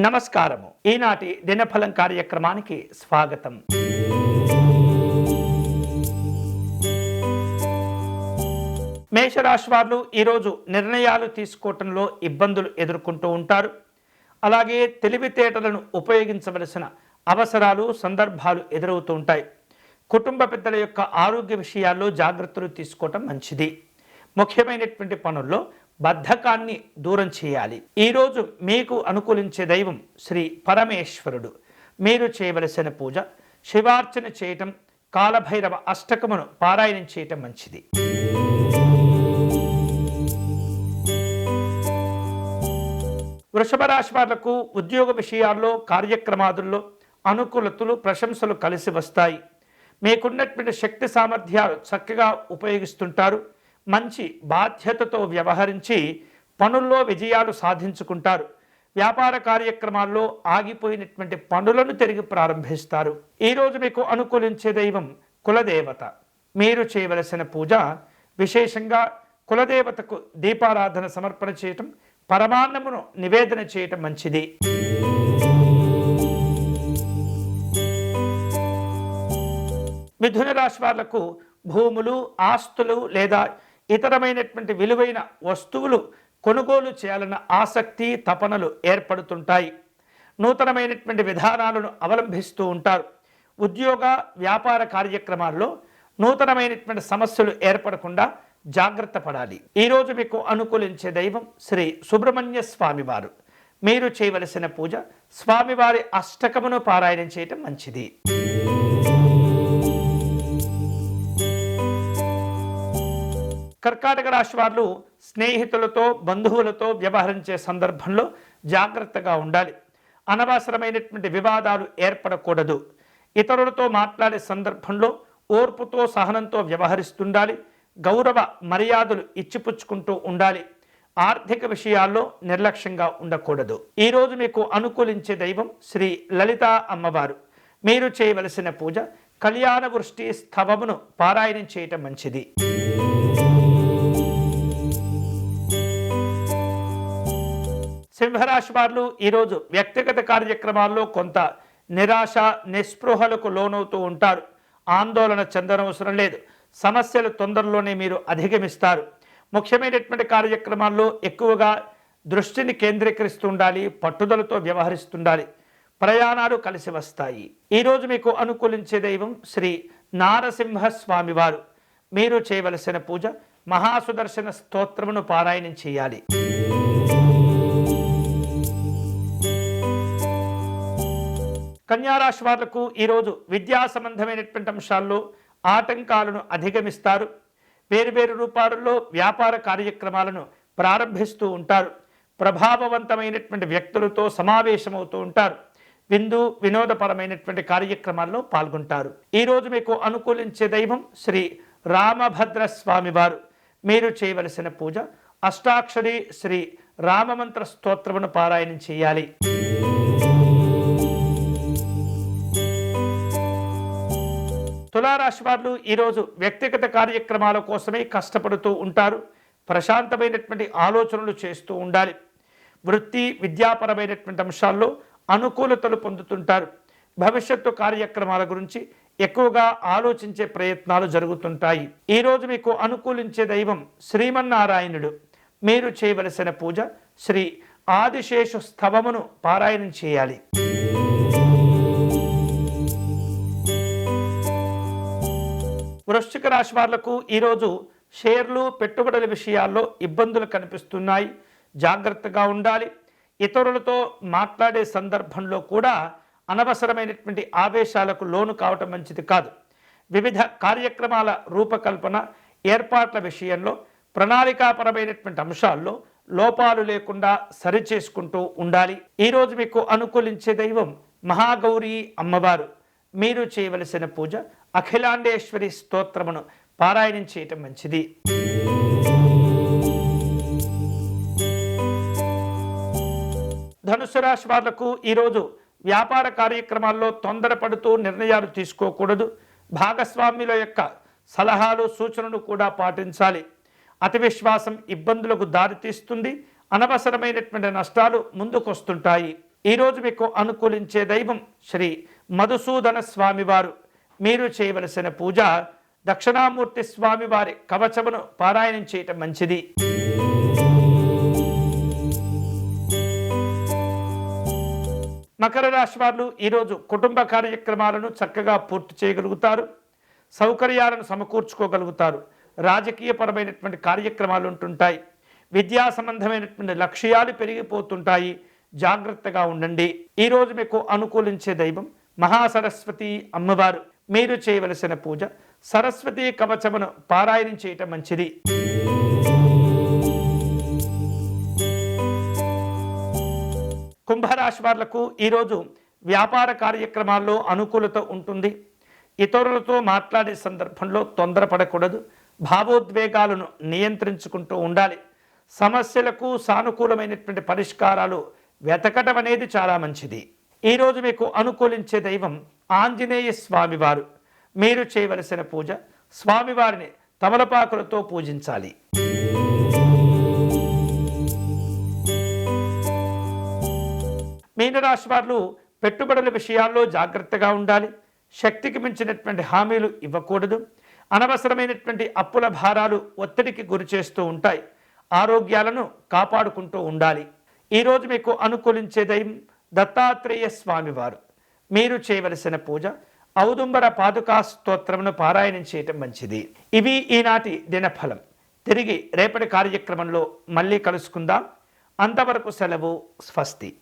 నమస్కారము. ఈనాటి దినఫలం కార్యక్రమానికి స్వాగతం. మేషరాశి వారు ఈరోజు నిర్ణయాలు తీసుకోవటంలో ఇబ్బందులు ఎదుర్కొంటూ ఉంటారు. అలాగే తెలివితేటలను ఉపయోగించవలసిన అవసరాలు సందర్భాలు ఎదురవుతూ ఉంటాయి. కుటుంబ పెద్దల యొక్క ఆరోగ్య విషయాల్లో జాగ్రత్తలు తీసుకోవటం మంచిది. ముఖ్యమైనటువంటి పనుల్లో బద్ధకాన్ని దూరం చేయాలి. ఈరోజు మీకు అనుకూలించే దైవం శ్రీ పరమేశ్వరుడు. మీరు చేయవలసిన పూజ శివార్చన చేయటం కాలభైరవ అష్టకమును పారాయణం చేయటం మంచిది. వృషభ రాశి వాళ్ళకు ఉద్యోగ విషయాల్లో కార్యక్రమాదుల్లో అనుకూలతలు ప్రశంసలు కలిసి వస్తాయి. మీకున్నటువంటి శక్తి సామర్థ్యాలు చక్కగా ఉపయోగిస్తుంటారు. మంచి బాధ్యతతో వ్యవహరించి పనుల్లో విజయాలు సాధించుకుంటారు. వ్యాపార కార్యక్రమాల్లో ఆగిపోయినటువంటి పనులను తిరిగి ప్రారంభిస్తారు. ఈరోజు మీకు అనుకూలించే దైవం కులదేవత. మీరు చేయవలసిన పూజ విశేషంగా కులదేవతకు దీపారాధన సమర్పణ చేయటం పరమాన్నమును నివేదన చేయటం మంచిది. మిథున రాశి వాళ్ళకు భూములు ఆస్తులు లేదా ఇతరమైనటువంటి విలువైన వస్తువులు కొనుగోలు చేయాలన్న ఆసక్తి తపనలు ఏర్పడుతుంటాయి. నూతనమైనటువంటి విధానాలను అవలంబిస్తూ ఉంటారు. ఉద్యోగ వ్యాపార కార్యక్రమాల్లో నూతనమైనటువంటి సమస్యలు ఏర్పడకుండా జాగ్రత్త పడాలి. ఈరోజు మీకు అనుకూలించే దైవం శ్రీ సుబ్రహ్మణ్య స్వామివారు. మీరు చేయవలసిన పూజ స్వామివారి అష్టకమును పారాయణం చేయటం మంచిది. కర్కాటక రాశి వారు స్నేహితులతో బంధువులతో వ్యవహరించే సందర్భంలో జాగ్రత్తగా ఉండాలి. అనవసరమైనటువంటి వివాదాలు ఏర్పడకూడదు. ఇతరులతో మాట్లాడే సందర్భంలో ఓర్పుతో సహనంతో వ్యవహరిస్తుండాలి. గౌరవ మర్యాదలు ఇచ్చిపుచ్చుకుంటూ ఉండాలి. ఆర్థిక విషయాల్లో నిర్లక్ష్యంగా ఉండకూడదు. ఈరోజు మీకు అనుకూలించే దైవం శ్రీ లలిత అమ్మవారు. మీరు చేయవలసిన పూజ కళ్యాణ వృష్టి స్థవమును పారాయణం చేయటం మంచిది. సింహరాశి వారు ఈరోజు వ్యక్తిగత కార్యక్రమాల్లో కొంత నిరాశ నిస్పృహలకు లోనవుతూ ఉంటారు. ఆందోళన చెందనవసరం లేదు. సమస్యలు తొందరలోనే మీరు అధిగమిస్తారు. ముఖ్యమైనటువంటి కార్యక్రమాల్లో ఎక్కువగా దృష్టిని కేంద్రీకరిస్తూ ఉండాలి పట్టుదలతో వ్యవహరిస్తుండాలి. ప్రయాణాలు కలిసి వస్తాయి. ఈరోజు మీకు అనుకూలించే దైవం శ్రీ నారసింహ స్వామివారు మీరు చేయవలసిన పూజ మహాసుదర్శన స్తోత్రమును పారాయణం చేయాలి. కన్యారాశి వాళ్ళకు ఈరోజు విద్యా సంబంధమైనటువంటి అంశాల్లో ఆటంకాలను అధిగమిస్తారు. వేరువేరు రూపాలలో వ్యాపార కార్యక్రమాలను ప్రారంభిస్తూ ఉంటారు. ప్రభావవంతమైనటువంటి వ్యక్తులతో సమావేశమవుతూ ఉంటారు. విందు వినోదపరమైనటువంటి కార్యక్రమాల్లో పాల్గొంటారు. ఈరోజు మీకు అనుకూలించే దైవం శ్రీ రామభద్ర స్వామివారు మీరు చేయవలసిన పూజ అష్టాక్షరి శ్రీ రామమంత్ర స్తోత్రమును పారాయణం చేయాలి. తులారాశి వారు ఈరోజు వ్యక్తిగత కార్యక్రమాల కోసమే కష్టపడుతూ ఉంటారు. ప్రశాంతమైనటువంటి ఆలోచనలు చేస్తూ ఉండాలి. వృత్తి విద్యాపరమైనటువంటి అంశాల్లో అనుకూలతలు పొందుతుంటారు. భవిష్యత్తు కార్యక్రమాల గురించి ఎక్కువగా ఆలోచించే ప్రయత్నాలు జరుగుతుంటాయి. ఈరోజు మీకు అనుకూలించే దైవం శ్రీమన్నారాయణుడు. మీరు చేయవలసిన పూజ శ్రీ ఆదిశేషు స్తవమును పారాయణం చేయాలి. వృశ్చిక రాశి వాళ్ళకు ఈరోజు షేర్లు పెట్టుబడుల విషయాల్లో ఇబ్బందులు కనిపిస్తున్నాయి. జాగ్రత్తగా ఉండాలి. ఇతరులతో మాట్లాడే సందర్భంలో కూడా అనవసరమైనటువంటి ఆవేశాలకు లోను కావటం మంచిది కాదు. వివిధ కార్యక్రమాల రూపకల్పన ఏర్పాట్ల విషయంలో ప్రణాళికాపరమైనటువంటి అంశాల్లో లోపాలు లేకుండా సరిచేసుకుంటూ ఉండాలి. ఈరోజు మీకు అనుకూలించే దైవం మహాగౌరీ అమ్మవారు. మీరు చేయవలసిన పూజ అఖిలాండేశ్వరి స్తోత్రమును పారాయణం చేయటం మంచిది. ధనుసు రాశి వాళ్ళకు ఈరోజు వ్యాపార కార్యక్రమాల్లో తొందరపడుతూ నిర్ణయాలు తీసుకోకూడదు. భాగస్వామ్యుల యొక్క సలహాలు సూచనలు కూడా పాటించాలి. అతి విశ్వాసం ఇబ్బందులకు దారితీస్తుంది అనవసరమైనటువంటి నష్టాలు ముందుకొస్తుంటాయి. ఈరోజు మీకు అనుకూలించే దైవం శ్రీ మధుసూదన స్వామివారు. మీరు చేయవలసిన పూజ దక్షిణామూర్తి స్వామివారి కవచమును పారాయణం చేయటం మంచిది. మకర రాశి వారు ఈరోజు కుటుంబ కార్యక్రమాలను చక్కగా పూర్తి చేయగలుగుతారు. సౌకర్యాలను సమకూర్చుకోగలుగుతారు. రాజకీయపరమైనటువంటి కార్యక్రమాలు ఉంటుంటాయి. విద్యా సంబంధమైనటువంటి లక్ష్యాలు పెరిగిపోతుంటాయి. జాగ్రత్తగా ఉండండి. ఈరోజు మీకు అనుకూలించే దైవం మహాసరస్వతి అమ్మవారు. మీరు చేయవలసిన పూజ సరస్వతి కవచమును పారాయణం చేయటం మంచిది. కుంభరాశి వాళ్ళకు ఈరోజు వ్యాపార కార్యక్రమాల్లో అనుకూలత ఉంటుంది. ఇతరులతో మాట్లాడే సందర్భంలో తొందరపడకూడదు. భావోద్వేగాలను నియంత్రించుకుంటూ ఉండాలి. సమస్యలకు సానుకూలమైనటువంటి పరిష్కారాలు వెతకటం అనేది చాలా మంచిది. ఈరోజు మీకు అనుకూలించే దైవం ఆంజనేయ స్వామివారు. మీరు చేయవలసిన పూజ స్వామివారిని తమలపాకులతో పూజించాలి. మీనరాశి వారు పెట్టుబడుల విషయాల్లో జాగ్రత్తగా ఉండాలి. శక్తికి మించినటువంటి హామీలు ఇవ్వకూడదు. అనవసరమైనటువంటి అప్పుల భారాలు ఒత్తిడికి గురి చేస్తూ ఉంటాయి. ఆరోగ్యాలను కాపాడుకుంటూ ఉండాలి. ఈరోజు మీకు అనుకూలించే దైవం దత్తాత్రేయ స్వామివారు మీరు చేయవలసిన పూజ ఔదుంబర పాదుకా స్తోత్రమును పారాయణం చేయటం మంచిది. ఇవి ఈనాటి దినఫలం. తిరిగి రేపటి కార్యక్రమంలో మళ్ళీ కలుసుకుందాం. అంతవరకు సెలవు స్వస్తి.